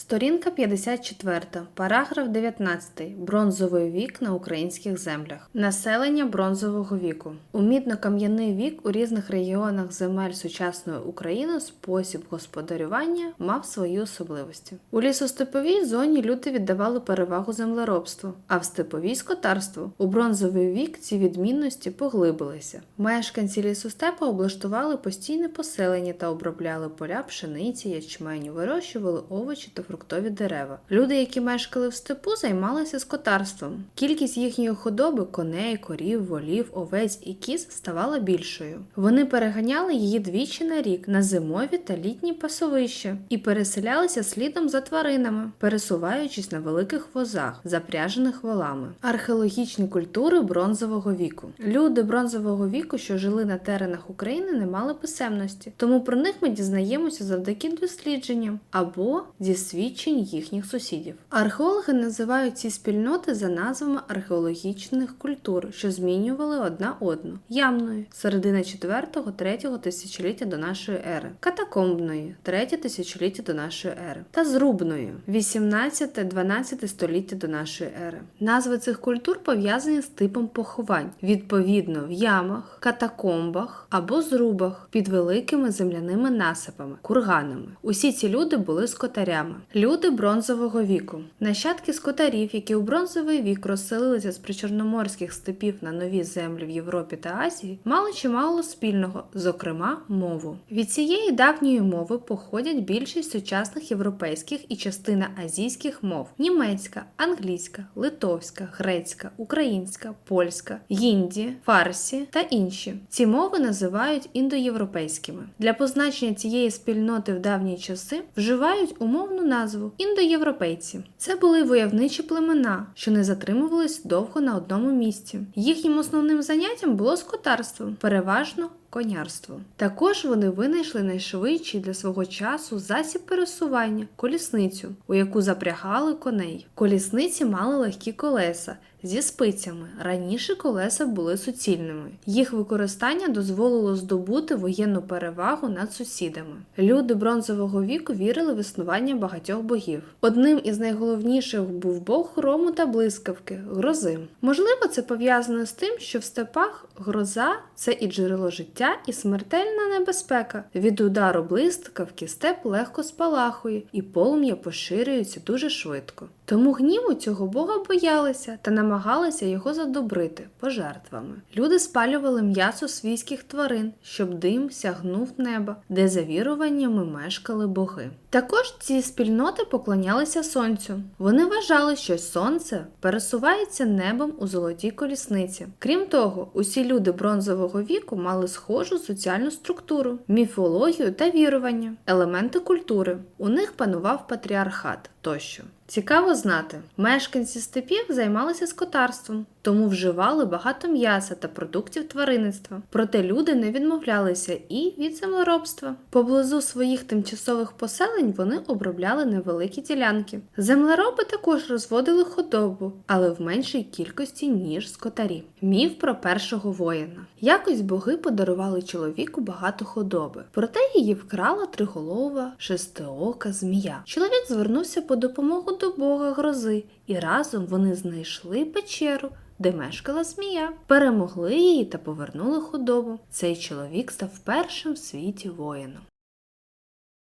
Сторінка 54, параграф 19. Бронзовий вік на українських землях. Населення бронзового віку. У мідно-кам'яний вік у різних регіонах земель сучасної України спосіб господарювання мав свої особливості. У лісостеповій зоні люди віддавали перевагу землеробству, а в степовій скотарству. У бронзовий вік ці відмінності поглибилися. Мешканці лісостепу облаштували постійне поселення та обробляли поля пшениці, ячменю, вирощували овочі та фруктові дерева. Люди, які мешкали в степу, займалися скотарством. Кількість їхньої худоби коней, корів, волів, овець і кіз ставала більшою. Вони переганяли її двічі на рік на зимові та літні пасовища і переселялися слідом за тваринами, пересуваючись на великих возах, запряжених волами. Археологічні культури бронзового віку. Люди бронзового віку, що жили на теренах України, не мали писемності, тому про них ми дізнаємося завдяки дослідженням або зі свідчень їхніх сусідів. Археологи називають ці спільноти за назвами археологічних культур, що змінювали одна одну: ямною середина 4-3 тисячоліття до нашої ери, катакомбної 3 тисячоліття до нашої ери та зрубною 18-12 століття до нашої ери. Назви цих культур пов'язані з типом поховань, відповідно в ямах, катакомбах або зрубах під великими земляними насипами, курганами. Усі ці люди були скотарями. Люди бронзового віку, нащадки скотарів, які у бронзовий вік розселилися з причорноморських степів на нові землі в Європі та Азії, мали чимало спільного, зокрема мову. Від цієї давньої мови походять більшість сучасних європейських і частина азійських мов: німецька, англійська, литовська, грецька, українська, польська, гінді, фарсі та інші. Ці мови називають індоєвропейськими. Для позначення цієї спільноти в давні часи вживають умовну назву індоєвропейці. Це були войовничі племена, що не затримувались довго на одному місці. Їхнім основним заняттям було скотарство, переважно конярство. Також вони винайшли найшвидший для свого часу засіб пересування колісницю, у яку запрягали коней. Колісниці мали легкі колеса. Зі спицями раніше колеса були суцільними. Їх використання дозволило здобути воєнну перевагу над сусідами. Люди бронзового віку вірили в існування багатьох богів. Одним із найголовніших був бог грому та блискавки грози. Можливо, це пов'язано з тим, що в степах гроза це і джерело життя, і смертельна небезпека. Від удару блискавки степ легко спалахує, і полум'я поширюється дуже швидко. Тому гніву цього бога боялися та намагалися його задобрити пожертвами. Люди спалювали м'ясо свійських тварин, щоб дим сягнув неба, де за віруваннями мешкали боги. Також ці спільноти поклонялися сонцю. Вони вважали, що сонце пересувається небом у золотій колісниці. Крім того, усі люди бронзового віку мали схожу соціальну структуру, міфологію та вірування, елементи культури. У них панував патріархат тощо. Цікаво знати, мешканці степів займалися скотарством, тому вживали багато м'яса та продуктів тваринництва. Проте люди не відмовлялися і від землеробства. Поблизу своїх тимчасових поселень вони обробляли невеликі ділянки. Землероби також розводили худобу, але в меншій кількості, ніж скотарі. Міф про першого воїна. Якось боги подарували чоловіку багато худоби, проте її вкрала триголова шестиока змія. Чоловік звернувся по допомогу до бога грози, і разом вони знайшли печеру. Де мешкала змія, перемогли її та повернули худобу. Цей чоловік став першим в світі воїном.